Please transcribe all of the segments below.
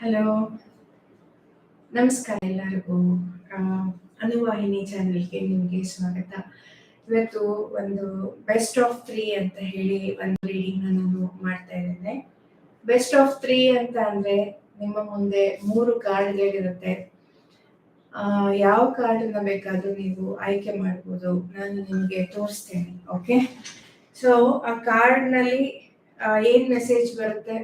Hello ನಮಸ್ಕಾರ ಎಲ್ಲರಿಗೂ. ಅನುವಾಹಿನಿ ಚಾನೆಲ್ಗೆ ನಿಮಗೆ ಸ್ವಾಗತ. ಇವತ್ತು ಒಂದು ಬೆಸ್ಟ್ ಆಫ್ ತ್ರೀ ಅಂತ ಹೇಳಿ ಒಂದು ರೀಡಿಂಗ್ ನಾನು ಮಾಡ್ತಾ ಇದ್ದೇನೆ. ಬೆಸ್ಟ್ ಆಫ್ ತ್ರೀ ಅಂತ ಅಂದ್ರೆ ನಿಮ್ಮ ಮುಂದೆ ಮೂರು ಕಾರ್ಡ್ಗಳಿರುತ್ತೆ. ಯಾವ ಕಾರ್ಡನ್ನ ಬೇಕಾದರೂ ನೀವು ಆಯ್ಕೆ ಮಾಡ್ಬೋದು. ನಾನು ನಿಮಗೆ ತೋರಿಸ್ತೇನೆ ಓಕೆ ಸೊ ಆ ಕಾರ್ಡ್ನಲ್ಲಿ ಏನ್ ಮೆಸೇಜ್ ಬರುತ್ತೆ?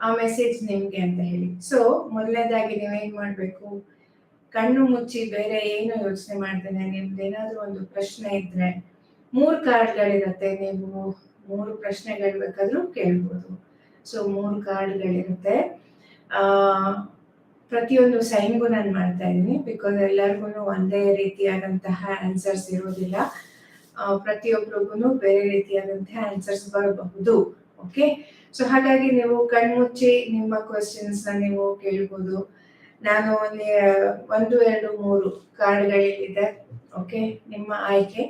ಆ ಮೆಸೇಜ್ ನಿಮ್ಗೆ ಅಂತ ಹೇಳಿ. ಸೊ ಮೊದಲನೇದಾಗಿ ನೀವೇನ್ ಮಾಡ್ಬೇಕು? ಕಣ್ಣು ಮುಚ್ಚಿ ಬೇರೆ ಏನು ಯೋಚನೆ ಮಾಡ್ತೇನೆ ನಿಮ್ದು ಏನಾದರೂ ಒಂದು ಪ್ರಶ್ನೆ ಇದ್ರೆ ಮೂರು ಕಾರ್ಡ್ಗಳಿರುತ್ತೆ. ನೀವು ಮೂರು ಪ್ರಶ್ನೆಗಳು ಬೇಕಾದ್ರೂ ಕೇಳ್ಬೋದು. ಸೊ ಮೂರು ಕಾರ್ಡ್ಗಳಿರುತ್ತೆ. ಆ, ಪ್ರತಿಯೊಂದು ಸೈನ್ಗೂ ನಾನು ಮಾಡ್ತಾ ಇದ್ದೀನಿ. ಬಿಕಾಸ್ ಎಲ್ಲರಿಗೂ ಒಂದೇ ರೀತಿಯಾದಂತಹ ಆನ್ಸರ್ಸ್ ಇರೋದಿಲ್ಲ. ಪ್ರತಿಯೊಬ್ಬರಿಗೂ ಬೇರೆ ರೀತಿಯಾದಂತಹ ಆನ್ಸರ್ಸ್ ಬರಬಹುದು. ಓಕೆ ಸೊ ಹಾಗಾಗಿ ನೀವು ಕಣ್ಮುಚ್ಚಿ ನಿಮ್ಮ ಕ್ವಶನ್ಸ್ನ ನೀವು ಕೇಳ್ಬೋದು. ನಾನು ಒಂದು ಎರಡು, ಮೂರು ಕಾರ್ಡ್ಗಳಿದೆ. ಓಕೆ ನಿಮ್ಮ ಆಯ್ಕೆ.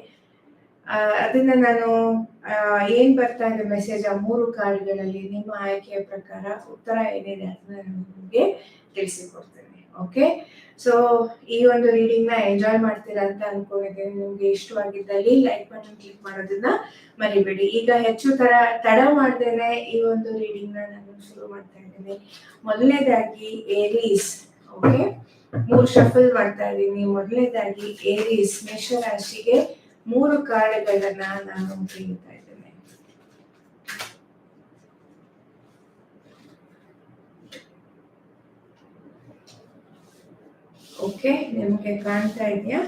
ಅದನ್ನ ನಾನು ಏನ್ ಬರ್ತಾ ಇದೆ ಮೆಸೇಜ್ ಆ ಮೂರು ಕಾರ್ಡ್ಗಳಲ್ಲಿ ನಿಮ್ಮ ಆಯ್ಕೆಯ ಪ್ರಕಾರ ಉತ್ತರ ಏನಿದೆ ಅದನ್ನ ನಾನು ನಿಮಗೆ ತಿಳಿಸಿಕೊಡ್ತೇನೆ. ಓಕೆ ಸೊ ಈ ಒಂದು ರೀಡಿಂಗ್ನ ಎಂಜಾಯ್ ಮಾಡ್ತೀರಾ ಅಂತ ಅನ್ಕೊಂಡಿದ್ದೀನಿ ನಿಮ್ಗೆ ಇಷ್ಟವಾಗಿದ್ದಲ್ಲಿ ಲೈಕ್ ಬಟನ್ ಕ್ಲಿಕ್ ಮಾಡೋದನ್ನ ಮರಿಬೇಡಿ. ಈಗ ಹೆಚ್ಚು ತರ, ತಡ ಮಾಡ್ದೇನೆ ಈ ಒಂದು ರೀಡಿಂಗ್ನ ನಾನು ಶುರು ಮಾಡ್ತಾ ಇದ್ದೀನಿ. ಮೊದಲನೇದಾಗಿ ಏರೀಸ್ ಓಕೆ ಮೂರು ಶಫಲ್ ಮಾಡ್ತಾ ಇದ್ದೀನಿ. ಮೊದಲನೇದಾಗಿ ಏರೀಸ್ ಮೇಷರಾಶಿಗೆ ಮೂರು ಕಾರ್ಡ್ಗಳನ್ನ ನಾನು ತೆಗಿತಾ ಇದ್ದೇನೆ ಓಕೆ, ನಿಮಗೆ ಕಾಣ್ತಾ ಇದೆಯಾ.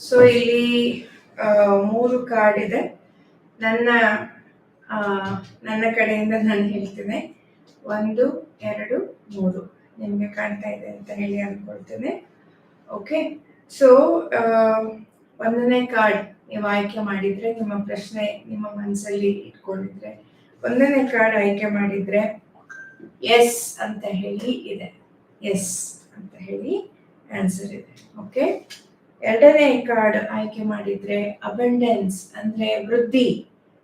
ಸೊ ಇಲ್ಲಿ ಮೂರು ಕಾರ್ಡ್ ಇದೆ. ನನ್ನ ನನ್ನ ಕಡೆಯಿಂದ ನಾನು ಹೇಳ್ತೇನೆ. ಒಂದು, ಎರಡು, ಮೂರು. ನಿಮಗೆ ಕಾಣ್ತಾ ಇದೆ ಅಂತ ಹೇಳಿ ಅಂದ್ಕೊಳ್ತೇನೆ. ಓಕೆ? ಸೊ ಒಂದನೇ ಕಾರ್ಡ್ ನೀವು ಆಯ್ಕೆ ಮಾಡಿದ್ರೆ ನಿಮ್ಮ ಪ್ರಶ್ನೆ ನಿಮ್ಮ ಮನಸ್ಸಲ್ಲಿ ಇಟ್ಕೊಂಡಿದ್ರೆ ಒಂದನೇ ಕಾರ್ಡ್ ಆಯ್ಕೆ ಮಾಡಿದ್ರೆ ಎಸ್ ಅಂತ ಹೇಳಿ ಇದೆ. ಎಸ್ ಅಂತ ಹೇಳಿ ಆನ್ಸರ್ ಇದೆ. ಓಕೆ ಎರಡನೇ ಕಾರ್ಡ್ ಆಯ್ಕೆ ಮಾಡಿದ್ರೆ ಅಬಂಡೆನ್ಸ್ ಅಂದ್ರೆ ವೃದ್ಧಿ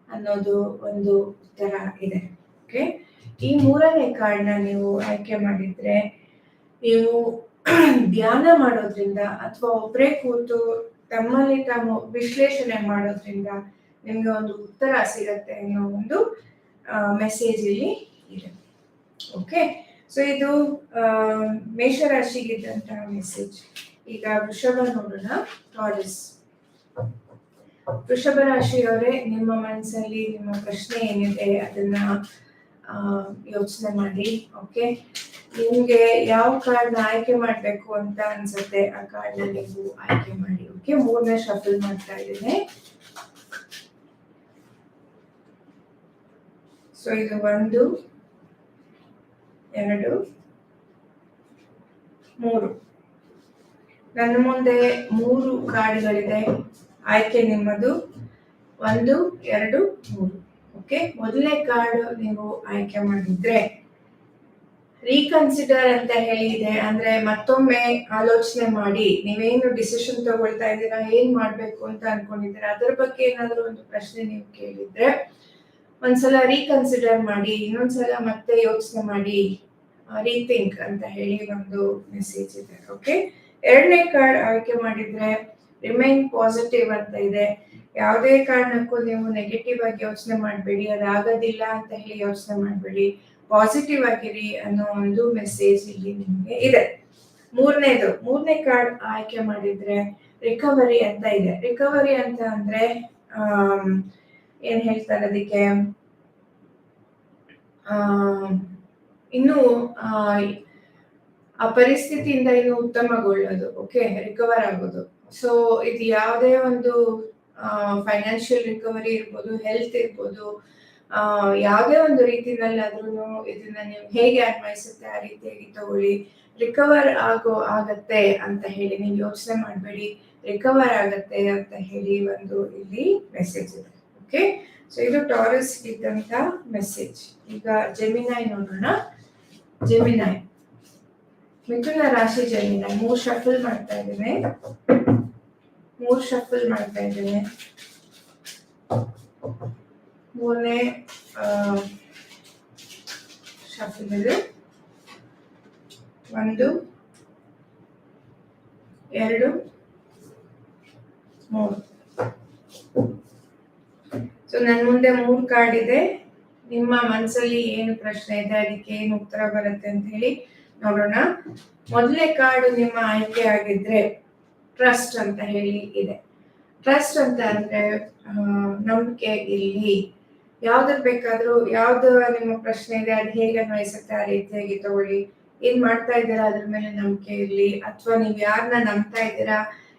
ಅನ್ನೋದು ಒಂದು ಉತ್ತರ ಇದೆ. ಓಕೆ ಈ ಮೂರನೇ ಕಾರ್ಡ್ನ ನೀವು ಆಯ್ಕೆ ಮಾಡಿದ್ರೆ ನೀವು ಧ್ಯಾನ ಮಾಡೋದ್ರಿಂದ ಅಥವಾ ಒಬ್ಬರೇ ಕೂತು ತಮ್ಮಲ್ಲಿ ತಾವು ವಿಶ್ಲೇಷಣೆ ಮಾಡೋದ್ರಿಂದ ನಿಮ್ಗೆ ಒಂದು ಉತ್ತರ ಸಿಗತ್ತೆ ಅನ್ನೋ ಒಂದು ಮೆಸೇಜ್ ಇಲ್ಲಿ ಇದೆ ಓಕೆ ಸೊ ಇದು ಮೇಷರಾಶಿಗಿದ್ದಂತಹ ಮೆಸೇಜ್ ಈಗ ವೃಷಭ ನೋಡೋಣ. ಟಾರಿಸ್ ವೃಷಭ ರಾಶಿಯವರೇ, ನಿಮ್ಮ ಮನಸ್ಸಲ್ಲಿ ನಿಮ್ಮ ಪ್ರಶ್ನೆ ಏನಿದೆ ಅದನ್ನ ಯೋಚನೆ ಮಾಡಿ. ಓಕೆ ನಿಮ್ಗೆ ಯಾವ ಕಾರ್ಡ್ನ ಆಯ್ಕೆ ಮಾಡ್ಬೇಕು ಅಂತ ಅನ್ಸುತ್ತೆ ಆ ಕಾರ್ಡ್ನ ನೀವು ಆಯ್ಕೆ ಮಾಡಿ. ಓಕೆ ಮೂರನೇ ಶಫಲ್ ಮಾಡ್ತಾ ಇದ್ದೇನೆ. ಸೊ ಇದು ಒಂದು, ಎರಡು, ಮೂರು. ನನ್ನ ಮುಂದೆ ಮೂರು ಕಾರ್ಡ್ಗಳಿದೆ. ಆಯ್ಕೆ ನಿಮ್ಮದು. ಒಂದು, ಎರಡು, ಮೂರು. ಓಕೆ? ಮೊದಲನೇ ಕಾರ್ಡ್ ನೀವು ಆಯ್ಕೆ ಮಾಡಿದ್ರೆ ರೀಕನ್ಸಿಡರ್ ಅಂತ ಹೇಳಿದೆ ಅಂದ್ರೆ ಮತ್ತೊಮ್ಮೆ ಆಲೋಚನೆ ಮಾಡಿ. ನೀವೇನು ಡಿಸಿಷನ್ ತಗೊಳ್ತಾ ಇದ್ದೀರಾ, ಏನ್ ಮಾಡ್ಬೇಕು ಅಂತ ಅನ್ಕೊಂಡಿದ್ದೀರಾ, ಅದರ ಬಗ್ಗೆ ಏನಾದ್ರು ಒಂದು ಪ್ರಶ್ನೆ ನೀವು ಕೇಳಿದ್ರೆ ಒಂದ್ಸಲ ರೀಕನ್ಸಿಡರ್ ಮಾಡಿ, ಇನ್ನೊಂದ್ಸಲ ಮತ್ತೆ ಯೋಚನೆ ಮಾಡಿ ರೀಥಿಂಕ್ ಅಂತ ಹೇಳಿ ಒಂದು ಮೆಸೇಜ್ ಇದೆ ಓಕೆ ಎರಡನೇ ಕಾರ್ಡ್ ಆಯ್ಕೆ ಮಾಡಿದ್ರೆ ರಿಮೈನ್ ಪಾಸಿಟಿವ್ ಅಂತ ಇದೆ. ಯಾವುದೇ ಕಾರಣಕ್ಕೂ ನೀವು ನೆಗೆಟಿವ್ ಆಗಿ ಯೋಚನೆ ಮಾಡಬೇಡಿ ಅದಾಗೋದಿಲ್ಲ ಅಂತ ಹೇಳಿ ಯೋಚನೆ ಮಾಡಬೇಡಿ. ಪಾಸಿಟಿವ್ ಆಗಿರಿ ಅನ್ನೋ ಒಂದು ಮೆಸೇಜ್ ಇಲ್ಲಿ ನಿಮಗೆ ಇದೆ. ಮೂರನೇದು, ಮೂರನೇ ಕಾರ್ಡ್ ಆಯ್ಕೆ ಮಾಡಿದ್ರೆ ರಿಕವರಿ ಅಂತ ಇದೆ. ರಿಕವರಿ ಅಂತ ಅಂದ್ರೆ ಏನ್ ಹೇಳ್ತಾರೆ ಅದಕ್ಕೆ? ಆ ಇನ್ನು ಆ, ಪರಿಸ್ಥಿತಿಯಿಂದ ಇನ್ನು ಉತ್ತಮಗೊಳ್ಳೋದು ಓಕೆ ರಿಕವರ್ ಆಗೋದು. ಸೊ ಇದು ಯಾವುದೇ ಒಂದು ಫೈನಾನ್ಷಿಯಲ್ ರಿಕವರಿ ಇರ್ಬೋದು ಹೆಲ್ತ್ ಇರ್ಬೋದು ಆ, ಯಾವುದೇ ಒಂದು ರೀತಿನಲ್ಲಾದ್ರೂ ಇದನ್ನ ನೀವು ಹೇಗೆ ಅನ್ವಯಿಸುತ್ತೆ ಆ ರೀತಿಯಾಗಿ ತಗೊಳ್ಳಿ. ರಿಕವರ್ ಆಗೋ ಆಗತ್ತೆ ಅಂತ ಹೇಳಿ ನೀವು ಯೋಚನೆ ಮಾಡಬೇಡಿ. ರಿಕವರ್ ಆಗತ್ತೆ ಅಂತ ಹೇಳಿ ಒಂದು ಇಲ್ಲಿ ಮೆಸೇಜ್ ಇದೆ. ಓಕೆ? ಸೊ ಇದು ಟಾರಸ್ ಇದ್ದಂತ ಮೆಸೇಜ್ ಈಗ ಜೆಮಿನಾಯ್ ನೋಡೋಣ. ಜೆಮಿನಾಯ್ ಮಿಥುನ ರಾಶಿ ಜೆಮಿನಾಯ್ ಮೂರ್ ಶಫಲ್ ಮಾಡ್ತಾ ಇದ್ದೇನೆ. ಮೂರ್ ಶಫಲ್ ಮಾಡ್ತಾ ಇದ್ದೇನೆ. ಮೂರನೇ ಶಫಲ್ ಇದು ಒಂದು, ಎರಡು, ಮೂರು. ಸೊ ನನ್ನ ಮುಂದೆ ಮೂರು ಕಾರ್ಡ್ ಇದೆ. ನಿಮ್ಮ ಮನಸ್ಸಲ್ಲಿ ಏನು ಪ್ರಶ್ನೆ ಇದೆ, ಅದಕ್ಕೆ ಏನು ಉತ್ತರ ಬರುತ್ತೆ ಅಂತ ಹೇಳಿ ನೋಡೋಣ. ಮೊದಲನೇ ಕಾರ್ಡ್ ನಿಮ್ಮ ಆಯ್ಕೆ ಆಗಿದ್ರೆ ಟ್ರಸ್ಟ್ ಅಂತ ಹೇಳಿ ಇದೆ. ಟ್ರಸ್ಟ್ ಅಂತ ಅಂದ್ರೆ ನಂಬಿಕೆ ಇಲ್ಲಿ ಯಾವ್ದ್ರ ಬೇಕಾದ್ರೂ, ಯಾವ್ದು ನಿಮ್ಮ ಪ್ರಶ್ನೆ ಇದೆ, ಅದು ಹೇಗೆ ಅನ್ವಯಿಸುತ್ತೆ, ಆ ರೀತಿಯಾಗಿ ತಗೊಳ್ಳಿ. ಏನ್ ಮಾಡ್ತಾ ಇದ್ದೀರಾ, ಅದ್ರ ಮೇಲೆ ನಂಬಿಕೆ ಇರ್ಲಿ. ಅಥವಾ ನೀವ್ ಯಾರನ್ನ ನಂಬ್ತಾ ಇದ್ದೀರಾ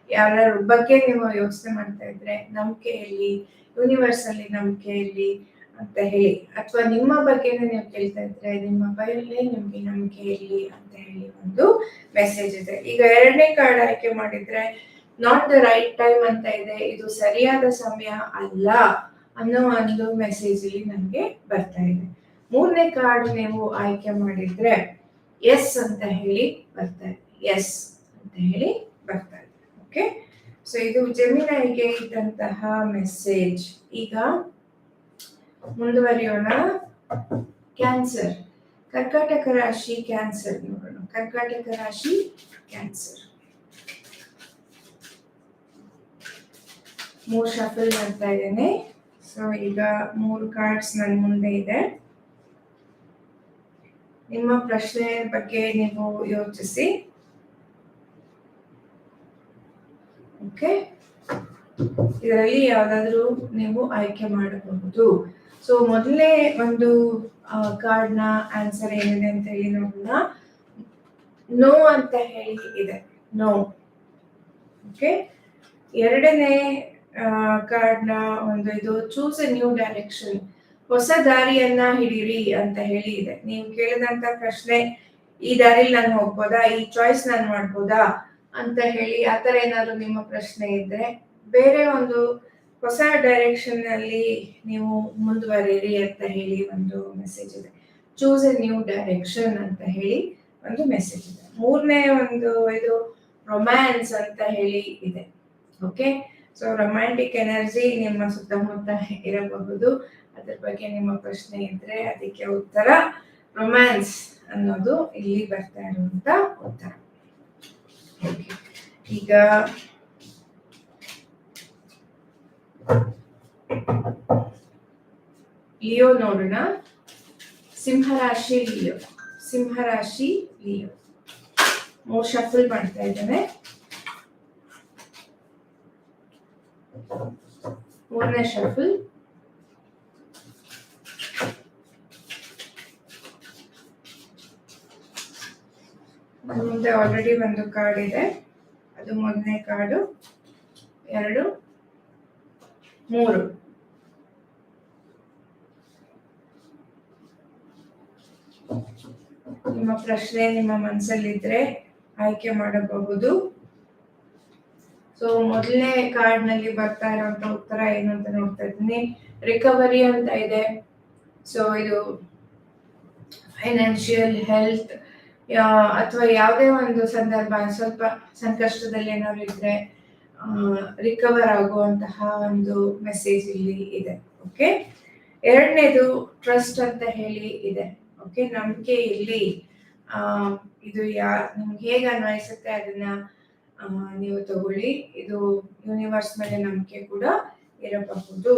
ಯಾರ ಬಗ್ಗೆ ನೀವು ಯೋಚನೆ ಮಾಡ್ತಾ ಇದ್ರೆ ನಂಬಿಕೆ ಇರ್ಲಿ ಯೂನಿವರ್ಸ್ ಅಲ್ಲಿ ನಂಬಿಕೆ ಇರಲಿ ಅಂತ ಹೇಳಿ. ಅಥವಾ ನಿಮ್ಮ ಬಗ್ಗೆನೇ ನೀವು ಕೇಳ್ತಾ ಇದ್ರೆ ನಿಮ್ಮ ಬಯಲೇ ನಿಮ್ಗೆ ನಂಬಿಕೆ ಇರಲಿ ಅಂತ ಹೇಳಿ ಒಂದು ಮೆಸೇಜ್ ಇದೆ. ಈಗ ಎರಡನೇ ಕಾರ್ಡ್ ಆಯ್ಕೆ ಮಾಡಿದ್ರೆ ನಾಟ್ ದ ರೈಟ್ ಟೈಮ್ ಅಂತ ಇದೆ, ಇದು ಸರಿಯಾದ ಸಮಯ ಅಲ್ಲ ಅನ್ನೋ ಒಂದು ಮೆಸೇಜ್ ಇಲ್ಲಿ ನಮ್ಗೆ ಬರ್ತಾ ಇದೆ. ಮೂರನೇ ಕಾರ್ಡ್ ನೀವು ಆಯ್ಕೆ ಮಾಡಿದ್ರೆ ಎಸ್ ಅಂತ ಹೇಳಿ ಬರ್ತಾ ಇದೆ. ಎಸ್ ಅಂತ ಹೇಳಿ ಬರ್ತಾ ಇದೆ. ಓಕೆ? ಸೊ ಇದು ಜಮೀನಿಗೆ ಇದ್ದಂತಹ ಮೆಸೇಜ್ ಈಗ ಮುಂದುವರಿಯೋಣ. ಕ್ಯಾನ್ಸರ್ ಕರ್ಕಾಟಕ ರಾಶಿ ಕ್ಯಾನ್ಸರ್ ನೋಡೋಣ. ಕರ್ಕಾಟಕ ರಾಶಿ ಕ್ಯಾನ್ಸರ್ ಮೂರು ಶಫಲ್ ಮಾಡ್ತಾ ಇದ್ದೇನೆ. ಸೊ ಈಗ ಮೂರು ಕಾರ್ಡ್ಸ್ ನನ್ನ ಮುಂದೆ ಇದೆ. ನಿಮ್ಮ ಪ್ರಶ್ನೆ ಬಗ್ಗೆ ನೀವು ಯೋಚಿಸಿ. ಓಕೆ? ಇದರಲ್ಲಿ ಯಾವ್ದಾದ್ರು ನೀವು ಆಯ್ಕೆ ಮಾಡಬಹುದು. ಸೊ ಮೊದಲೇ ಒಂದು ಕಾರ್ಡ್ನ ಆನ್ಸರ್ ಏನಿದೆ ಅಂತ ಹೇಳಿ ನೋಡೋಣ. ನೋ ಅಂತ ಹೇಳಿ ಇದೆ. No okay? ಎರಡನೇ ಕಾರ್ಡ್ನ ಒಂದು ಇದು ಚೂಸ್ ಎ ನ್ಯೂ ಡೈರೆಕ್ಷನ್ ಹೊಸ ದಾರಿಯನ್ನ ಹಿಡೀರಿ ಅಂತ ಹೇಳಿ ಇದೆ. ನೀವು ಕೇಳಿದಂತ ಪ್ರಶ್ನೆ, ಈ ದಾರಿಲಿ ನಾನು ಹೋಗ್ಬೋದಾ? ಈ ಚಾಯ್ಸ್ ನಾನು ಮಾಡ್ಬೋದಾ? ಅಂತ ಹೇಳಿ ಆ ಥರ ಏನಾದರೂ ನಿಮ್ಮ ಪ್ರಶ್ನೆ ಇದ್ರೆ ಬೇರೆ ಒಂದು ಹೊಸ ಡೈರೆಕ್ಷನ್ನಲ್ಲಿ ನೀವು ಮುಂದುವರಿಯಿರಿ ಅಂತ ಹೇಳಿ ಒಂದು ಮೆಸೇಜ್ ಇದೆ. ಚೂಸ್ ಎ ನ್ಯೂ ಡೈರೆಕ್ಷನ್ ಅಂತ ಹೇಳಿ ಒಂದು ಮೆಸೇಜ್ ಇದೆ. ಮೂರನೇ ಒಂದು ಇದು ರೊಮ್ಯಾನ್ಸ್ ಅಂತ ಹೇಳಿ ಇದೆ. ಓಕೆ ಸೊ ರೊಮ್ಯಾಂಟಿಕ್ ಎನರ್ಜಿ ನಿಮ್ಮ ಸುತ್ತಮುತ್ತ ಇರಬಹುದು. ಅದ್ರ ಬಗ್ಗೆ ನಿಮ್ಮ ಪ್ರಶ್ನೆ ಇದ್ರೆ ಅದಕ್ಕೆ ಉತ್ತರ ರೊಮ್ಯಾನ್ಸ್ ಅನ್ನೋದು ಇಲ್ಲಿ ಬರ್ತಾ ಇರುವಂತ ಉತ್ತರ. ಈಗ ಲಿಯೋ ನೋಡೋಣ. ಸಿಂಹರಾಶಿ ಲಿಯೋ. ಸಿಂಹರಾಶಿ ಲಿಯೋ. ಮೂರ್ ಶಫಲ್ ಮಾಡ್ತಾ ಇದ್ದೇನೆ. ಮೂರನೇ ಶಫಲ್ ನನ್ನ ಮುಂದೆ ಆಲ್ರೆಡಿ ಒಂದು ಕಾರ್ಡ್ ಇದೆ. ಅದು ಮೊದಲನೇ ಕಾರ್ಡು ಎರಡು, ಮೂರು. ನಿಮ್ಮ ಪ್ರಶ್ನೆ ನಿಮ್ಮ ಮನಸ್ಸಲ್ಲಿದ್ರೆ ಆಯ್ಕೆ ಮಾಡಬಹುದು. ಸೊ ಮೊದಲನೇ ಕಾರ್ಡ್ನಲ್ಲಿ ಬರ್ತಾ ಇರುವಂತ ಉತ್ತರ ಏನು ಅಂತ ನೋಡ್ತಾ ಇದ್ದೀನಿ. ರಿಕವರಿ ಅಂತ ಇದೆ. ಸೊ ಇದು ಫೈನಾನ್ಷಿಯಲ್ ಹೆಲ್ತ್ ಅಥವಾ ಯಾವುದೇ ಒಂದು ಸಂದರ್ಭ ಸ್ವಲ್ಪ ಸಂಕಷ್ಟದಲ್ಲಿ ಏನಾದ್ರು ಇದ್ರೆ ರಿಕವರ್ ಆಗುವಂತಹ ಒಂದು ಮೆಸೇಜ್ ಇಲ್ಲಿ ಇದೆ ಓಕೆ ಎರಡನೇದು ಟ್ರಸ್ಟ್ ಅಂತ ಹೇಳಿ ಇದೆ ಓಕೆ ನಂಬಿಕೆ ಇಲ್ಲಿ ಆ, ಇದು ಯಾ ನಿಮ್ಗೆ ಹೇಗೆ ಅನ್ವಯಿಸುತ್ತೆ ಅದನ್ನ ನೀವು ತಗೊಳ್ಳಿ. ಇದು ಯೂನಿವರ್ಸ್ ಮೇಲೆ ನಂಬಿಕೆ ಕೂಡ ಇರಬಹುದು.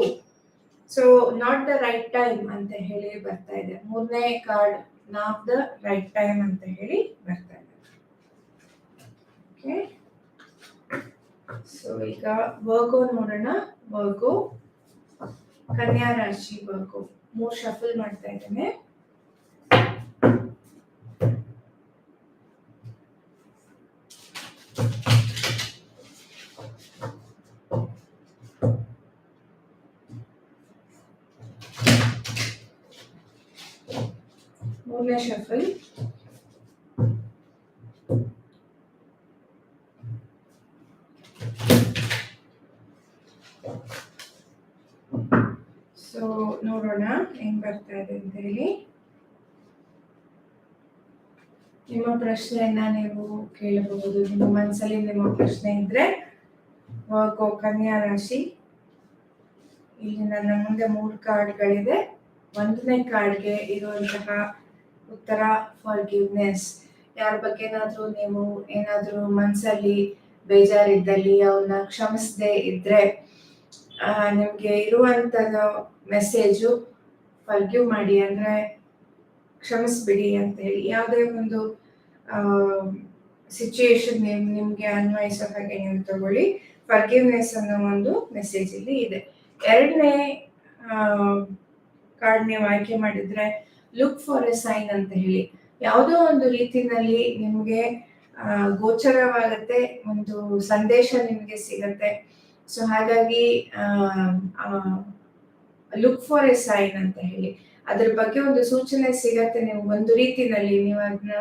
So not the right time ಅಂತ ಹೇಳಿ ಬರ್ತಾ ಇದೆ. ಮೂರನೇ card not the right time ಅಂತ ಹೇಳಿ ಬರ್ತಾ ಇದೆ. ಓಕೆ ಸೊ ಈಗ ವರ್ಗೋ ನೋಡೋಣ. ವರ್ಗೋ ಕನ್ಯಾ ರಾಶಿ ವರ್ಗೋ ಮೂರ್ ಶಫಲ್ ಮಾಡ್ತಾ ಇದ್ದೇನೆ. ಮೂರನೇ ಶಫಲ್ ಸೊ ನೋಡೋಣ ಹೆಂಗ್ ಬರ್ತಾ ಇದೆ ಅಂತ ಹೇಳಿ ನಿಮ್ಮ ಪ್ರಶ್ನೆಯನ್ನ ನೀವು ಕೇಳಬಹುದು. ನಿಮ್ಮ ಮನಸ್ಸಲ್ಲಿ ನಿಮ್ಮ ಪ್ರಶ್ನೆ ಇದ್ರೆ ವರ್ಗೋ ಕನ್ಯಾ ರಾಶಿ. ಇಲ್ಲಿ ನನ್ನ ಮುಂದೆ ಮೂರು ಕಾರ್ಡ್ಗಳಿದೆ ಒಂದನೇ ಕಾರ್ಡ್ಗೆ ಇರುವಂತಹ ಉತ್ತರ ಫಾರ್ಗಿವ್ನೆಸ್ ಯಾರ ಬಗ್ಗೆನಾದ್ರೂ ನೀವು ಏನಾದರೂ ಮನ್ಸಲ್ಲಿ ಬೇಜಾರಿದ್ದಲ್ಲಿ ಅವನ್ನ ಕ್ಷಮಿಸದೆ ಇದ್ರೆ ನಿಮಗೆ ಇರುವಂತ ಮೆಸೇಜು ಫರ್ಗಿವ್ ಮಾಡಿ, ಅಂದ್ರೆ ಕ್ಷಮಿಸ್ಬಿಡಿ ಅಂತ ಹೇಳಿ ಯಾವುದೇ ಒಂದು ಸಿಚುಯೇಷನ್ ನಿಮ್, ನಿಮ್ಗೆ ಅನ್ವಯಿಸೋ ಹಾಗೆ ನೀವು ತಗೊಳ್ಳಿ. ಫರ್ಗಿವ್ನೆಸ್ ಅನ್ನೋ ಒಂದು ಮೆಸೇಜ್ ಇಲ್ಲಿ ಇದೆ. ಎರಡನೇ ಕಾರ್ಡ್ ನೀವು ಆಯ್ಕೆ ಮಾಡಿದ್ರೆ ಲುಕ್ ಫಾರ್ ಎ ಸೈನ್ ಅಂತ ಹೇಳಿ. ಯಾವುದೋ ಒಂದು ರೀತಿನಲ್ಲಿ ನಿಮಗೆ ಗೋಚರವಾಗುತ್ತೆ, ಒಂದು ಸಂದೇಶ ನಿಮಗೆ ಸಿಗತ್ತೆ. ಸೊ ಹಾಗಾಗಿ ಲುಕ್ ಫಾರ್ ಎ ಸೈನ್ ಅಂತ ಹೇಳಿ. ಅದ್ರ ಬಗ್ಗೆ ಒಂದು ಸೂಚನೆ ಸಿಗತ್ತೆ ನೀವು ಒಂದು ರೀತಿನಲ್ಲಿ, ನೀವು ಅದನ್ನ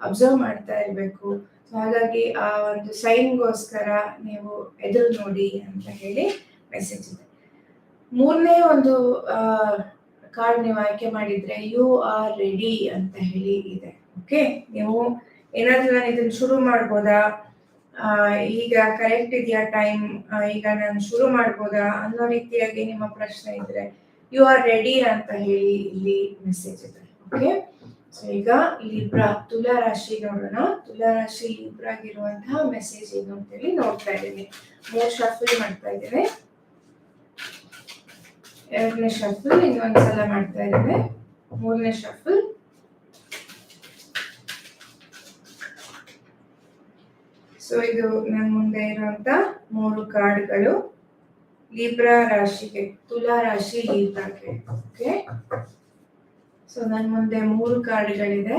ಅಬ್ಸರ್ವ್ ಮಾಡ್ತಾ ಇರಬೇಕು. ಸೊ ಹಾಗಾಗಿ ಆ ಒಂದು ಸೈನ್ಗೋಸ್ಕರ ನೀವು ಎದುರು ನೋಡಿ ಅಂತ ಹೇಳಿ ಮೆಸೇಜ್ ಇದೆ. ಮೂರನೇ ಒಂದು ಕಾರ್ಡ್ ನೀವು ಆಯ್ಕೆ ಮಾಡಿದ್ರೆ ಯು ಆರ್ ರೆಡಿ ಅಂತ ಹೇಳಿ ಇದೆ. ಓಕೆ ನೀವು ಏನಾದ್ರೂ ನಾನು ಇದನ್ನ ಶುರು ಮಾಡ್ಬೋದಾ? ಈಗ ಕರೆಕ್ಟ್ ಇದೆಯಾ ಟೈಮ್ ಈಗ ನಾನು ಶುರು ಮಾಡ್ಬೋದಾ? ಅನ್ನೋ ರೀತಿಯಾಗಿ ನಿಮ್ಮ ಪ್ರಶ್ನೆ ಇದ್ರೆ ಯು ಆರ್ ರೆಡಿ ಅಂತ ಹೇಳಿ ಇಲ್ಲಿ ಮೆಸೇಜ್ ಇದೆ. ಓಕೆ ಸೊ ಈಗ ಲಿಬ್ರಾ ತುಲಾ ರಾಶಿ ನೋಡೋಣ. ತುಲಾ ರಾಶಿ ಲಿಬ್ರಾಗಿರುವಂತಹ ಮೆಸೇಜ್ ಏನು ಅಂತೇಳಿ ನೋಡ್ತಾ ಇದ್ದೀನಿ. ಮೂರ್ ಶಫಲ್ ಮಾಡ್ತಾ ಇದ್ದೇನೆ. ಎರಡನೇ ಶಫಲ್ ಇನ್ನೊಂದ್ಸಲ ಮಾಡ್ತಾ ಇದ್ದೇವೆ. ಮೂರನೇ ಶಫಲ್ ಸೊ ಇದು ನನ್ನ ಮುಂದೆ ಇರುವಂತ ಮೂರು ಕಾರ್ಡ್ಗಳು ಲೀಬ್ರಾ ರಾಶಿಗೆ, ತುಲಾ ರಾಶಿ ಲೀಬ್ರಾಗೆ ಓಕೆ ಸೊ ನನ್ನ ಮುಂದೆ ಮೂರು ಕಾರ್ಡ್ಗಳಿದೆ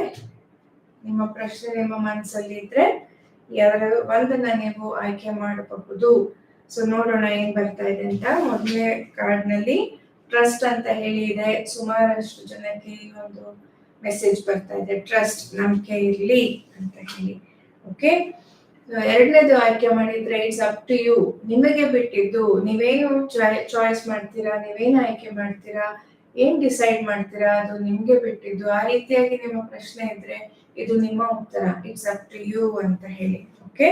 ನಿಮ್ಮ ಪ್ರಶ್ನೆ, ನಿಮ್ಮ ಮನಸ್ಸಲ್ಲಿ ಇದ್ರೆ ಯಾರ ಒಂದನ್ನ ನೀವು ಆಯ್ಕೆ ಮಾಡಬಹುದು. ಸೊ ನೋಡೋಣ ಏನ್ ಬರ್ತಾ ಇದೆ ಅಂತ. ಮೊದಲನೇ ಕಾರ್ಡ್ನಲ್ಲಿ ಟ್ರಸ್ಟ್ ಅಂತ ಹೇಳಿ ಇದೆ. ಸುಮಾರಷ್ಟು ಜನಕ್ಕೆ ಈ ಒಂದು ಮೆಸೇಜ್ ಬರ್ತಾ ಇದೆ. ಟ್ರಸ್ಟ್ ನಂಬಿಕೆ ಇರ್ಲಿ ಅಂತ ಹೇಳಿ. ಓಕೆ ಎರಡನೇದು ಆಯ್ಕೆ ಮಾಡಿದ್ರೆ ಇಟ್ಸ್ ಅಪ್ ಟು ಯು ನಿಮಗೆ ಬಿಟ್ಟಿದ್ದು, ನೀವೇನು ಚಾಯ್ಸ್ ಮಾಡ್ತೀರಾ, ನೀವೇನು ಆಯ್ಕೆ ಮಾಡ್ತೀರಾ, ಏನ್ ಡಿಸೈಡ್ ಮಾಡ್ತೀರಾ, ಅದು ನಿಮ್ಗೆ ಬಿಟ್ಟಿದ್ದು. ಆ ರೀತಿಯಾಗಿ ನಿಮ್ಮ ಪ್ರಶ್ನೆ ಇದ್ರೆ, ಇದು ನಿಮ್ಮ ಉತ್ತರ. ಇಟ್ಸ್ ಅಪ್ ಟು ಯು ಅಂತ ಹೇಳಿ. ಓಕೆ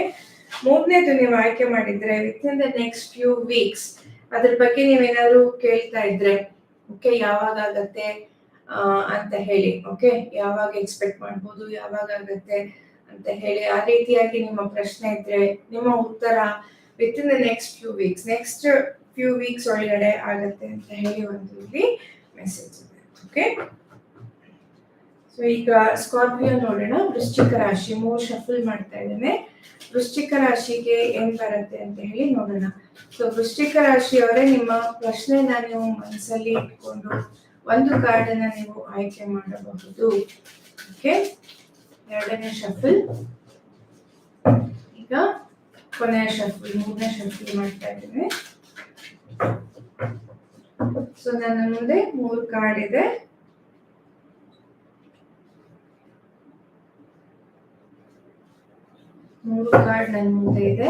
ಮೂರನೇದು ನೀವು ಆಯ್ಕೆ ಮಾಡಿದ್ರೆ within the next few weeks ಅದ್ರ ಬಗ್ಗೆ ನೀವೇನಾದ್ರು ಕೇಳ್ತಾ ಇದ್ರೆ ಓಕೆ ಯಾವಾಗ ಆಗತ್ತೆ ಅಂತ ಹೇಳಿ ಓಕೆ ಯಾವಾಗ ಎಕ್ಸ್ಪೆಕ್ಟ್ ಮಾಡ್ಬೋದು, ಯಾವಾಗ ಆಗತ್ತೆ ಅಂತ ಹೇಳಿ, ಆ ರೀತಿಯಾಗಿ ನಿಮ್ಮ ಪ್ರಶ್ನೆ ಇದ್ರೆ, ನಿಮ್ಮ ಉತ್ತರ within the next few weeks next few weeks ಒಳಗಡೆ ಆಗತ್ತೆ ಅಂತ ಹೇಳಿ ಒಂದು ಇಲ್ಲಿ ಮೆಸೇಜ್ ಇದೆ ಓಕೆ ಸೊ ಈಗ ಸ್ಕಾರ್ಪಿಯೋ ನೋಡೋಣ. ವೃಶ್ಚಿಕ ರಾಶಿ ಮೂರ್ ಶಫಲ್ ಮಾಡ್ತಾ ಇದ್ದೇನೆ. ವೃಶ್ಚಿಕ ರಾಶಿಗೆ ಏನ್ ಬರುತ್ತೆ ಅಂತ ಹೇಳಿ ನೋಡೋಣ. ಸೊ ವೃಶ್ಚಿಕ ರಾಶಿಯವರೇ ನಿಮ್ಮ ಪ್ರಶ್ನೆನ ನೀವು ಮನಸ್ಸಲ್ಲಿ ಇಟ್ಕೊಂಡು ಒಂದು ಕಾರ್ಡ್ ನೀವು ಆಯ್ಕೆ ಮಾಡಬಹುದು. ಓಕೆ ಎರಡನೇ ಶಫಲ್ ಈಗ ಕೊನೆಯ ಶಫಲ್ ಮೂರನೇ ಶಫಲ್ ಮಾಡ್ತಾ ಇದ್ದೇನೆ. ಸೊ ನನ್ನ ಮುಂದೆ ಮೂರು ಕಾರ್ಡ್ ಇದೆ. ಮೂರು ಕಾರ್ಡ್ ನನ್ನ ಮುಂದೆ ಇದೆ.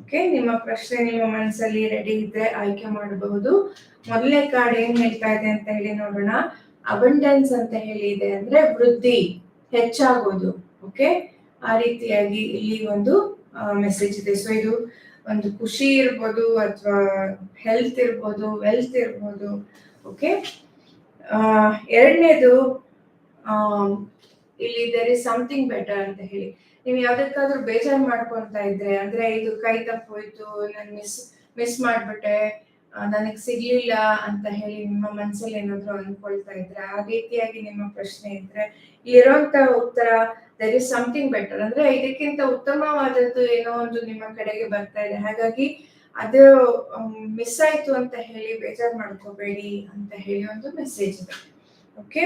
ಓಕೆ ನಿಮ್ಮ ಪ್ರಶ್ನೆ ನಿಮ್ಮ ಮನಸ್ಸಲ್ಲಿ ರೆಡಿ ಇದ್ರೆ ಆಯ್ಕೆ ಮಾಡಬಹುದು. ಮೊದಲನೇ ಕಾರ್ಡ್ ಏನ್ ಹೇಳ್ತಾ ಇದೆ ಅಂತ ಹೇಳಿ ನೋಡೋಣ. ಅಬಂಡೆನ್ಸ್ ಅಂತ ಹೇಳಿ ಇದೆ ಅಂದ್ರೆ ವೃದ್ಧಿ, ಹೆಚ್ಚಾಗೋದು. ಓಕೆ ಆ ರೀತಿಯಾಗಿ ಇಲ್ಲಿ ಒಂದು ಮೆಸೇಜ್ ಇದೆ. ಸೊ ಇದು ಒಂದು ಖುಷಿ ಇರ್ಬೋದು ಅಥವಾ ಹೆಲ್ತ್ ಇರ್ಬೋದು ವೆಲ್ತ್ ಇರ್ಬೋದು. ಓಕೆ ಎರಡನೇದು ಇಲ್ಲಿ ದೇರ್ ಇಸ್ ಸಮಥಿಂಗ್ ಬೆಟರ್ ಅಂತ ಹೇಳಿ. ನೀವು ಯಾವ್ದಕ್ಕಾದ್ರೂ ಬೇಜಾರ್ ಮಾಡ್ಕೊಂತ ಇದ್ರೆ, ಅಂದ್ರೆ ಇದು ಕೈ ತಪ್ಪೋಯ್ತು, ನಾನು ಮಿಸ್ ಮಿಸ್ ಮಾಡ್ಬಿಟ್ಟೆ ನನಗೆ ಸಿಗ್ಲಿಲ್ಲ ಅಂತ ಹೇಳಿ ನಿಮ್ಮ ಮನಸ್ಸಲ್ಲಿ ಏನಾದ್ರು ಅನ್ಕೊಳ್ತಾ ಇದ್ರೆ, ಆ ರೀತಿಯಾಗಿ ನಿಮ್ಮ ಪ್ರಶ್ನೆ ಇದ್ರೆ ಇಲ್ಲಿರುವಂತ ಉತ್ತರ ದರ್ ಇಸ್ ಸಮಥಿಂಗ್ ಬೆಟರ್ ಅಂದ್ರೆ ಇದಕ್ಕಿಂತ ಉತ್ತಮವಾದದ್ದು ಏನೋ ಒಂದು ನಿಮ್ಮ ಕಡೆಗೆ ಬರ್ತಾ ಇದೆ. ಹಾಗಾಗಿ ಅದು ಮಿಸ್ ಆಯ್ತು ಅಂತ ಹೇಳಿ ಬೇಜಾರ್ ಮಾಡ್ಕೋಬೇಡಿ ಅಂತ ಹೇಳಿ ಒಂದು ಮೆಸೇಜ್ ಇದೆ. ಓಕೆ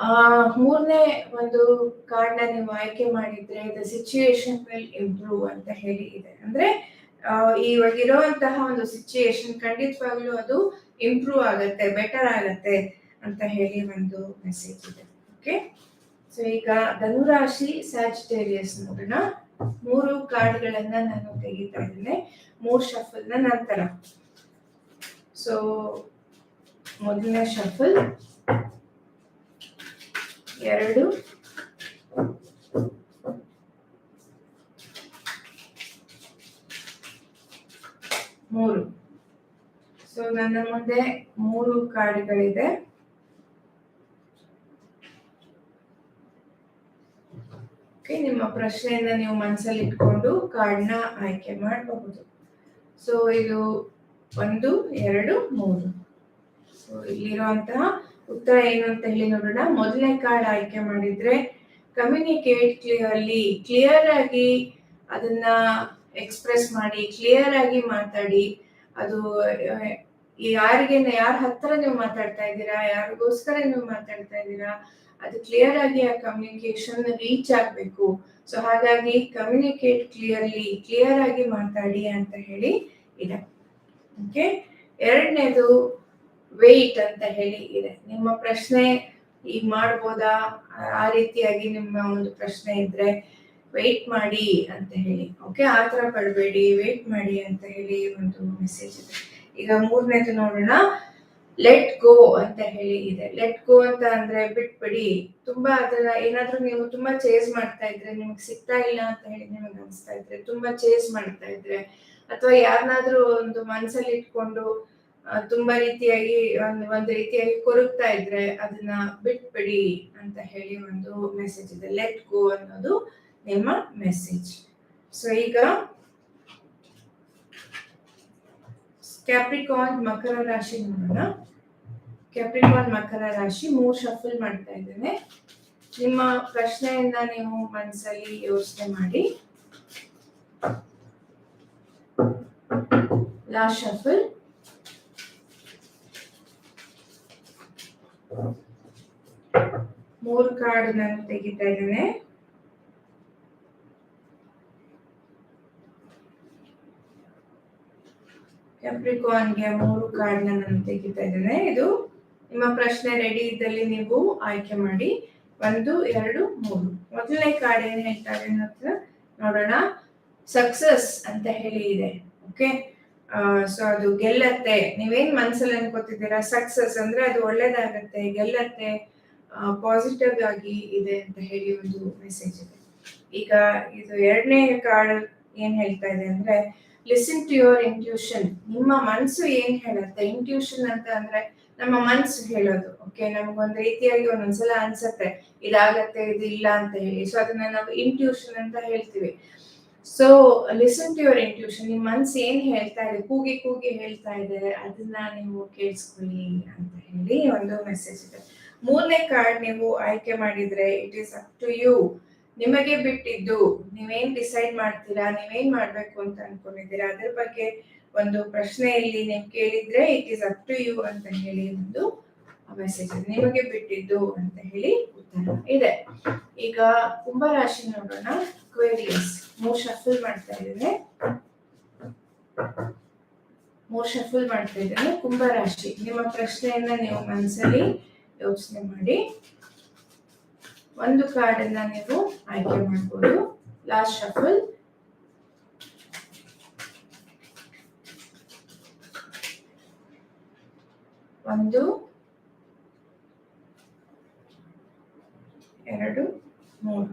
ಆ, ಮೂರನೇ ಒಂದು ಕಾರ್ಡ್ನ ನೀವು ಆಯ್ಕೆ ಮಾಡಿದ್ರೆ ದ ಸಿಚುಯೇಷನ್ ವಿಲ್ ಇಂಪ್ರೂವ್ ಅಂತ ಹೇಳಿ ಇದೆ. ಅಂದ್ರೆ ಇವಾಗ ಇರುವಂತಹ ಒಂದು ಸಿಚುಯೇಷನ್ ಖಂಡಿತವಾಗ್ಲೂ ಅದು ಇಂಪ್ರೂವ್ ಆಗುತ್ತೆ ಬೆಟರ್ ಆಗತ್ತೆ ಅಂತ ಹೇಳಿ ಒಂದು ಮೆಸೇಜ್ ಇದೆ. ಓಕೆ ಸೊ ಈಗ ಧನುರಾಶಿ ಸ್ಯಾಜಿಟೇರಿಯಸ್ ನೋಡೋಣ. ಮೂರು ಕಾರ್ಡ್ಗಳನ್ನ ನಾನು ತೆಗಿತಾ ಇದ್ದೇನೆ. ಮೂರು ಶಫಲ್ ನಂತರ. ಸೊ ಮೊದಲನೇ ಶಫಲ್ ಎರಡು. ಮೂರು. ಸೊ ನನ್ನ ಮುಂದೆ ಮೂರು ಕಾರ್ಡ್ಗಳಿದೆ. ನಿಮ್ಮ ಪ್ರಶ್ನೆಯನ್ನ ನೀವು ಮನಸ್ಸಲ್ಲಿ ಇಟ್ಕೊಂಡು ಕಾರ್ಡ್ನ ಆಯ್ಕೆ ಮಾಡಬಹುದು. ಸೊ ಇದು ಒಂದು, ಎರಡು, ಮೂರು. ಸೊ ಇಲ್ಲಿರುವಂತಹ ಉತ್ತರ ಏನು ಅಂತ ಹೇಳಿ ನೋಡೋಣ. ಮೊದಲನೇ ಕಾರ್ಡ್ ಆಯ್ಕೆ ಮಾಡಿದ್ರೆ ಕಮ್ಯುನಿಕೇಟ್ ಕ್ಲಿಯರ್ಲಿ ಕ್ಲಿಯರ್ ಆಗಿ ಅದನ್ನ ಎಕ್ಸ್ಪ್ರೆಸ್ ಮಾಡಿ ಕ್ಲಿಯರ್ ಆಗಿ ಮಾತಾಡಿ. ಅದು ಯಾರಿಗೆ, ಯಾರ ಹತ್ರ ನೀವು ಮಾತಾಡ್ತಾ ಇದ್ದೀರಾ, ಯಾರಿಗೋಸ್ಕರ ನೀವು ಮಾತಾಡ್ತಾ ಇದ್ದೀರಾ, ಅದು ಕ್ಲಿಯರ್ ಆಗಿ ಆ ಕಮ್ಯುನಿಕೇಶನ್ ರೀಚ್ ಆಗಬೇಕು. ಸೊ ಹಾಗಾಗಿ ಕಮ್ಯುನಿಕೇಟ್ ಕ್ಲಿಯರ್ಲಿ ಕ್ಲಿಯರ್ ಆಗಿ ಮಾತಾಡಿ ಅಂತ ಹೇಳಿ ಇದೆ. ಓಕೆ ಎರಡನೇದು ವೆಯ್ಟ್ ಅಂತ ಹೇಳಿ ಇದೆ. ನಿಮ್ಮ ಪ್ರಶ್ನೆ ಈಗ ಮಾಡ್ಬೋದಾ? ಆ- ರೀತಿಯಾಗಿ ನಿಮ್ಮ ಒಂದು ಪ್ರಶ್ನೆ ಇದ್ರೆ ವೆಯ್ಟ್ ಮಾಡಿ ಅಂತ ಹೇಳಿ. ಓಕೆ ಆ ಥರ ಪಡಬೇಡಿ ವೆಯ್ಟ್ ಮಾಡಿ ಅಂತ ಹೇಳಿ ಒಂದು ಮೆಸೇಜ್ ಇದೆ. ಈಗ ಮೂರನೇದು ನೋಡೋಣ. ಲೆಟ್ ಗೋ ಅಂತ ಹೇಳಿ ಇದೆ. ಲೆಟ್ ಗೋ ಅಂತ ಅಂದ್ರೆ ಬಿಟ್ಬಿಡಿ. ತುಂಬಾ ಅದನ್ನ ಏನಾದ್ರೂ ನೀವು ತುಂಬಾ ಚೇಸ್ ಮಾಡ್ತಾ ಇದ್ರೆ ನಿಮ್ಗೆ ಸಿಗ್ತಾ ಇಲ್ಲ ಅಂತ ಹೇಳಿ ನಿಮಗೆ ಅನಿಸ್ತಾ ಇದ್ರೆ, ತುಂಬಾ ಚೇಸ್ ಮಾಡ್ತಾ ಇದ್ರೆ, ಅಥವಾ ಯಾರನ್ನಾದ್ರೂ ಒಂದು ಮನಸ್ಸಲ್ಲಿ ಇಟ್ಕೊಂಡು ತುಂಬಾ ರೀತಿಯಾಗಿ ಒಂದು ಒಂದು ರೀತಿಯಾಗಿ ಕೊರಗ್ತಾ ಇದ್ರೆ ಅದನ್ನ ಬಿಟ್ಬಿಡಿ ಅಂತ ಹೇಳಿ ಒಂದು ಮೆಸೇಜ್ ಇದೆ. ಲೆಟ್ ಗೋ ಅನ್ನೋದು ನಿಮ್ಮ ಮೆಸೇಜ್ ಸೊ ಈಗ ಕ್ಯಾಪ್ರಿಕಾನ್ ಮಕರ ರಾಶಿ ನೋಡೋಣ. ಕ್ಯಾಪ್ರಿಕಾನ್ ಮಕರ ರಾಶಿ ಮೂರ್ ಶಫಲ್ ಮಾಡ್ತಾ ಇದ್ದೇನೆ. ನಿಮ್ಮ ಪ್ರಶ್ನೆಯಿಂದ ನೀವು ಮನಸ್ಸಲ್ಲಿ ಯೋಚನೆ ಮಾಡಿ. ಲಾಸ್ಟ್ ಶಫಲ್ ಮೂರು ಕಾರ್ಡ್ ನಾನು ತೆಗಿತಾ ಇದ್ದೇನೆ. ಕೆಂಪ್ರಿಕೋನ್ಗೆ ಮೂರು ಕಾರ್ಡ್ ನಾನು ತೆಗಿತಾ ಇದ್ದೇನೆ. ಇದು ನಿಮ್ಮ ಪ್ರಶ್ನೆ ರೆಡಿ ಇದ್ದಲ್ಲಿ ನೀವು ಆಯ್ಕೆ ಮಾಡಿ. ಒಂದು, ಎರಡು, ಮೂರು. ಮೊದಲನೇ ಕಾರ್ಡ್ ಏನ್ ಹೇಳ್ತಾರೆ ನೋಡೋಣ. ಸಕ್ಸಸ್ ಅಂತ ಹೇಳಿ ಇದೆ. ಓಕೆ ಸೊ ಅದು ಗೆಲ್ಲತ್ತೆ. ನೀವೇನ್ ಮನ್ಸಲ್ಲಿ ಅನ್ಕೋತಿದ್ದೀರಾ ಸಕ್ಸಸ್ ಅಂದ್ರೆ ಅದು ಒಳ್ಳೇದಾಗತ್ತೆ, ಗೆಲ್ಲತ್ತೆ ಪಾಸಿಟಿವ್ ಆಗಿ ಇದೆ ಅಂತ ಹೇಳಿ ಒಂದು ಮೆಸೇಜ್ ಇದೆ. ಈಗ ಇದು ಎರಡನೇ ಕಾರ್ಡ್ ಏನ್ ಹೇಳ್ತಾ ಇದೆ ಅಂದ್ರೆ ಲಿಸನ್ ಟು ಯುವರ್ ಇಂಟ್ಯೂಷನ್ ನಿಮ್ಮ ಮನಸ್ಸು ಏನ್ ಹೇಳುತ್ತೆ? ಇಂಟ್ಯೂಷನ್ ಅಂತ ಅಂದ್ರೆ ನಮ್ಮ ಮನ್ಸು ಹೇಳೋದು ಓಕೆ ನಮಗೊಂದ್ ರೀತಿಯಾಗಿ ಒಂದೊಂದ್ಸಲ ಅನ್ಸತ್ತೆ, ಇದಾಗತ್ತೆ, ಇದು ಇಲ್ಲ ಅಂತ ಹೇಳಿ. ಸೊ ಅದನ್ನ ನಾವು ಇಂಟ್ಯೂಷನ್ ಅಂತ ಹೇಳ್ತೀವಿ. So listen to your intuition ನಿಮ್ಮ ಮನ್ಸು ಏನು ಹೇಳ್ತಾ ಇದೆ? ಕೂಗಿ ಕೂಗಿ ಹೇಳ್ತಾ ಇದೆ. ಅದನ್ನ ನೀವು ಕೇಳಿಸ್ಕೊಳ್ಳಿ ಅಂತ ಹೇಳಿ ಒಂದು ಮೆಸೇಜ್ ಇದೆ. ಮೂರನೇ ಕಾರ್ಡ್ ನೀವು ಆಯ್ಕೆ ಮಾಡಿದ್ರೆ it is up to you ನಿಮಗೆ ಬಿಟ್ಟಿದ್ದು, ನೀವೇನ್ ಡಿಸೈಡ್ ಮಾಡ್ತೀರಾ? ನೀವೇನ್ ಮಾಡ್ಬೇಕು ಅಂತ ಅನ್ಕೊಂಡಿದ್ದೀರಾ? ಅದ್ರ ಬಗ್ಗೆ ಒಂದು ಪ್ರಶ್ನೆಯಲ್ಲಿ ನೀವು ಕೇಳಿದ್ರೆ it is up to you ಅಂತ ಹೇಳಿ ಒಂದು ಮೆಸೇಜ್ ನಿಮಗೆ ಬಿಟ್ಟಿದ್ದು ಅಂತ ಹೇಳಿ ಇದೆ. ಈಗ ಕುಂಭರಾಶಿ ನೋಡೋಣ. ಕ್ವೇರಿಯಸ್ ಮೂರ್ ಶಫಲ್ ಮಾಡ್ತಾ ಇದ್ದೇನೆ ಮೂರ್ ಶಫಲ್ ಮಾಡ್ತಾ ಇದ್ದೇನೆ ಕುಂಭರಾಶಿ. ನಿಮ್ಮ ಪ್ರಶ್ನೆಯನ್ನ ನೀವು ಮನಸ್ಸಲ್ಲಿ ಯೋಚನೆ ಮಾಡಿ. ಒಂದು ಕಾರ್ಡ್ ಅನ್ನ ನೀವು ಆಯ್ಕೆ ಮಾಡ್ಬೋದು. ಲಾಸ್ಟ್ ಶಫಲ್ ಒಂದು ಎರಡು ಮೂರು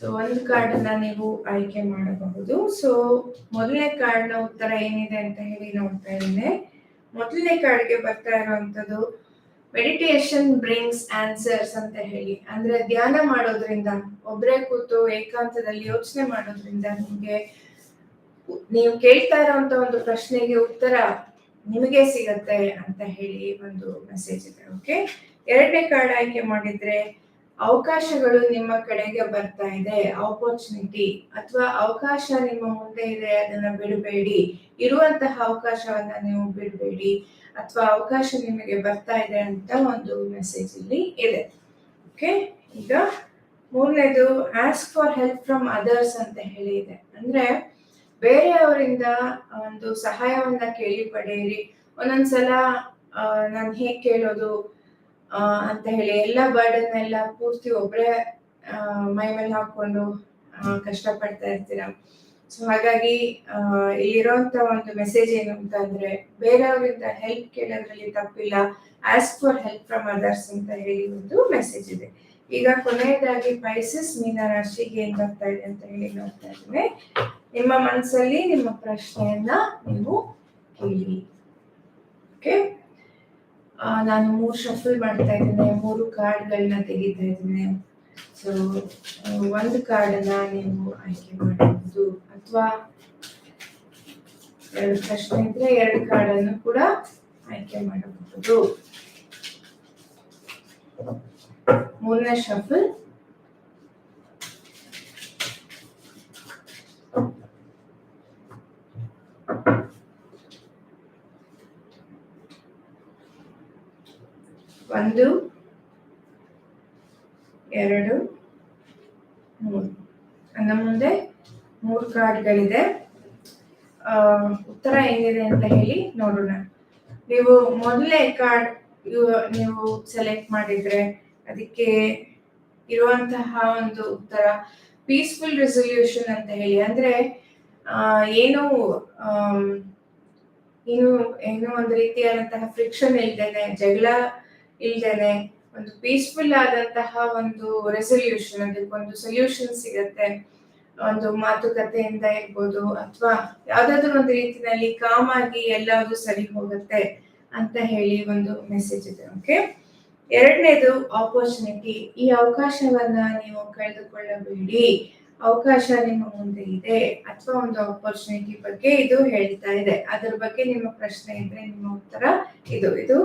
ಸೊ ಒಂದು ಕಾರ್ಡ್ ಅನ್ನ ನೀವು ಆಯ್ಕೆ ಮಾಡಬಹುದು. ಸೊ ಮೊದಲನೇ ಕಾರ್ಡ್ನ ಉತ್ತರ ಏನಿದೆ ಅಂತ ಹೇಳಿ ನೋಡ್ತಾ ಇದ್ದೇನೆ. ಮೊದಲನೇ ಕಾರ್ಡ್ಗೆ ಬರ್ತಾ ಇರುವಂತದ್ದು ಮೆಡಿಟೇಷನ್ ಬ್ರಿಂಗ್ಸ್ ಆನ್ಸರ್ಸ್ ಅಂತ ಹೇಳಿ. ಅಂದ್ರೆ ಧ್ಯಾನ ಮಾಡೋದ್ರಿಂದ ಒಬ್ಬರೇ ಕೂತು ಏಕಾಂತದಲ್ಲಿ ಯೋಚನೆ ಮಾಡೋದ್ರಿಂದ ನಿಮ್ಗೆ ನೀವು ಕೇಳ್ತಾ ಇರುವಂತ ಒಂದು ಪ್ರಶ್ನೆಗೆ ಉತ್ತರ ನಿಮಗೆ ಸಿಗತ್ತೆ ಅಂತ ಹೇಳಿ ಒಂದು ಮೆಸೇಜ್ ಇದೆ ಓಕೆ ಎರಡನೇ ಕಾರ್ಡ್ ಆಯ್ಕೆ ಮಾಡಿದ್ರೆ ಅವಕಾಶಗಳು ನಿಮ್ಮ ಕಡೆಗೆ ಬರ್ತಾ ಇದೆ. ಆಪರ್ಚುನಿಟಿ ಅಥವಾ ಅವಕಾಶ ನಿಮ್ಮ ಮುಂದೆ ಇದೆ, ಅದನ್ನ ಬಿಡಬೇಡಿ. ಇರುವಂತಹ ಅವಕಾಶವನ್ನ ನೀವು ಬಿಡಬೇಡಿ ಅಥವಾ ಅವಕಾಶ ನಿಮಗೆ ಬರ್ತಾ ಇದೆ ಅಂತ ಒಂದು ಮೆಸೇಜ್ ಇಲ್ಲಿ ಇದೆ. ಓಕೆ ಈಗ ಮೂರನೇದು ask for help from others ಅಂತ ಹೇಳಿ ಇದೆ. ಅಂದ್ರೆ ಬೇರೆಯವರಿಂದ ಒಂದು ಸಹಾಯವನ್ನ ಕೇಳಿ ಪಡೆಯಿರಿ. ಒಂದೊಂದ್ಸಲ ನಾನು ಹೇಗೆ ಕೇಳೋದು ಅಂತ ಹೇಳಿ ಎಲ್ಲ ಬರ್ಡನ್ ಎಲ್ಲ ಪೂರ್ತಿ ಒಬ್ಬರೇ ಮೈ ಮೇಲೆ ಹಾಕೊಂಡು ಕಷ್ಟ ಕಷ್ಟಪಡ್ತಾ ಇರ್ತೀರ. ಸೊ ಹಾಗಾಗಿ ಇಲ್ಲಿರೋಂತ ಒಂದು ಮೆಸೇಜ್ ಏನು ಅಂತ ಅಂದ್ರೆ, ಬೇರೆಯವರಿಂದ ಹೆಲ್ಪ್ ಕೇಳೋದ್ರಲ್ಲಿ ತಪ್ಪಿಲ್ಲ. Ask for help from others ಅಂತ ಹೇಳಿ ಒಂದು ಮೆಸೇಜ್ ಇದೆ. ಈಗ ಕೊನೆಯದಾಗಿ ಪೈಸಸ್ ಮೀನ ರಾಶಿಗೆ ಏನ್ ಬರ್ತಾ ಇದೆ ಅಂತ ಹೇಳಿ ನೋಡ್ತಾ ಇದ್ದೇನೆ. ನಿಮ್ಮ ಮನಸ್ಸಲ್ಲಿ ನಿಮ್ಮ ಪ್ರಶ್ನೆಯನ್ನ ನೀವು ಕೇಳಿ. ಓಕೆ ನಾನು ಮೂರು ಶಫಲ್ ಮಾಡ್ತಾ ಇದ್ದೇನೆ, ಮೂರು ಕಾರ್ಡ್ಗಳನ್ನ ತೆಗಿತಾ ಇದ್ದೇನೆ. ಸೊ ಒಂದು ಕಾರ್ಡನ್ನ ನೀವು ಆಯ್ಕೆ ಮಾಡಬಹುದು. ಅಥವಾ ಎರಡು ಪ್ರಶ್ನೆ ಇದ್ರೆ ಎರಡು ಕಾರ್ಡನ್ನು ಕೂಡ ಆಯ್ಕೆ ಮಾಡಬಹುದು. ಮೂರನೇ ಶಫಲ್ ಒಂದು, ಎರಡು, ಮೂರು. ನನ್ನ ಮುಂದೆ ಮೂರು ಕಾರ್ಡ್ಗಳಿದೆ. ಉತ್ತರ ಏನಿದೆ ಅಂತ ಹೇಳಿ ನೋಡೋಣ. ನೀವು ಮೊದಲೇ ಕಾರ್ಡ್ ನೀವು ಸೆಲೆಕ್ಟ್ ಮಾಡಿದ್ರೆ ಅದಕ್ಕೆ ಇರುವಂತಹ ಒಂದು ಉತ್ತರ, ಪೀಸ್ಫುಲ್ ರೆಸೊಲ್ಯೂಷನ್ ಅಂತ ಹೇಳಿ. ಅಂದ್ರೆ ಏನು ಏನು ಏನು ಒಂದು ರೀತಿಯಾದಂತಹ ಫ್ರಿಕ್ಷನ್ ಇಲ್ದೇನೆ ಜಗಳ ಇಲ್ದೇನೆ ಒಂದು ಪೀಸ್ಫುಲ್ ಆದಂತಹ ಒಂದು ರೆಸೊಲ್ಯೂಷನ್ ಅದಕ್ಕೊಂದು ಸೊಲ್ಯೂಷನ್ ಸಿಗತ್ತೆ. ಒಂದು ಮಾತುಕತೆಯಿಂದ ಇರ್ಬೋದು, ಅಥವಾ ಯಾವ್ದಾದ್ರು ಒಂದು ರೀತಿನಲ್ಲಿ ಕಾಮ್ ಆಗಿ ಎಲ್ಲಾದ್ರೂ ಸರಿ ಹೋಗುತ್ತೆ ಅಂತ ಹೇಳಿ ಒಂದು ಮೆಸೇಜ್ ಇದೆ ಓಕೆ ಎರಡನೇದು ಆಪರ್ಚುನಿಟಿ ಈ ಅವಕಾಶವನ್ನ ನೀವು ಕಳೆದುಕೊಳ್ಳಬೇಡಿ. ಅವಕಾಶ ನಿಮ್ಮ ಮುಂದೆ ಇದೆ. ಅಥವಾ ಒಂದು ಆಪರ್ಚುನಿಟಿ ಬಗ್ಗೆ ಇದು ಹೇಳ್ತಾ ಇದೆ. ಅದರ ಬಗ್ಗೆ ನಿಮ್ಮ ಪ್ರಶ್ನೆ ಇದ್ರೆ ನಿಮ್ಮ ಉತ್ತರ ಇದು ಇದು.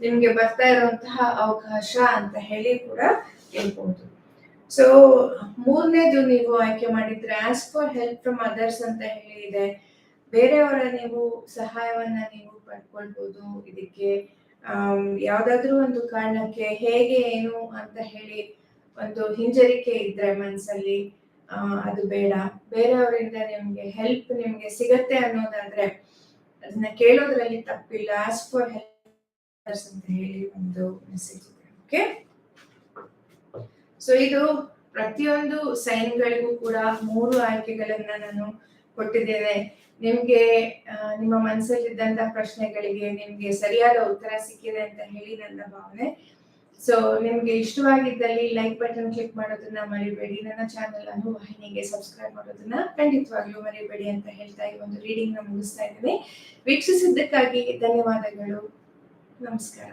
ನಿಮ್ಗೆ ಬರ್ತಾ ಇರುವಂತಹ ಅವಕಾಶ ಅಂತ ಹೇಳಿ ಕೂಡ ಹೇಳ್ಬಹುದು ಸೊ ಮೂರನೇದು ನೀವು ಆಯ್ಕೆ ಮಾಡಿದ್ರೆ ask for help from others ಅಂತ ಹೇಳಿದೆ ಬೇರೆಯವರ ನೀವು ಸಹಾಯವನ್ನ ನೀವು ಪಡ್ಕೊಳ್ಬಹುದು ಇದಕ್ಕೆ ಯಾವುದಾದ್ರೂ ಒಂದು ಕಾರಣಕ್ಕೆ ಹೇಗೆ, ಏನು ಅಂತ ಹೇಳಿ ಒಂದು ಹಿಂಜರಿಕೆ ಇದ್ರೆ ಮನಸ್ಸಲ್ಲಿ ಅದು ಬೇಡ. ಬೇರೆಯವರಿಂದ ನಿಮ್ಗೆ ಹೆಲ್ಪ್ ನಿಮ್ಗೆ ಸಿಗತ್ತೆ ಅನ್ನೋದಾದ್ರೆ, ಅದನ್ನ ಕೇಳೋದ್ರಲ್ಲಿ ತಪ್ಪಿಲ್ಲ. ಆಸ್ ಫಾರ್ ಹೆಲ್ಪ್ ಅಂತ ಹೇಳಿ ಒಂದು ಮೆಸೇಜ್ ಇದೆ ಓಕೆ ಸೊ ಇದು ಪ್ರತಿಯೊಂದು ಸೈನ್ಗಳಿಗೂ ಕೂಡ ಮೂರು ಆಯ್ಕೆಗಳನ್ನ ನಾನು ಕೊಟ್ಟಿದ್ದೇನೆ. ನಿಮ್ಗೆ ನಿಮ್ಮ ಮನಸ್ಸಲ್ಲಿದ್ದಂತಹ ಪ್ರಶ್ನೆಗಳಿಗೆ ನಿಮ್ಗೆ ಸರಿಯಾದ ಉತ್ತರ ಸಿಕ್ಕಿದೆ ಅಂತ ಹೇಳಿ ನನ್ನ ಭಾವನೆ. ಸೊ ನಿಮ್ಗೆ ಇಷ್ಟವಾಗಿದ್ದಲ್ಲಿ ಲೈಕ್ ಬಟನ್ ಕ್ಲಿಕ್ ಮಾಡೋದನ್ನ ಮರಿಬೇಡಿ. ನನ್ನ ಚಾನೆಲ್ ಅನ್ನು ವಾಹಿನಿಗೆ ಸಬ್ಸ್ಕ್ರೈಬ್ ಮಾಡೋದನ್ನ ಖಂಡಿತವಾಗ್ಲೂ ಮರಿಬೇಡಿ ಅಂತ ಹೇಳ್ತಾ ಈ ಒಂದು ರೀಡಿಂಗ್ನ ಮುಗಿಸ್ತಾ ಇದ್ದೀನಿ. ವೀಕ್ಷಿಸಿದ್ದಕ್ಕಾಗಿ ಧನ್ಯವಾದಗಳು. ನಮಸ್ಕಾರ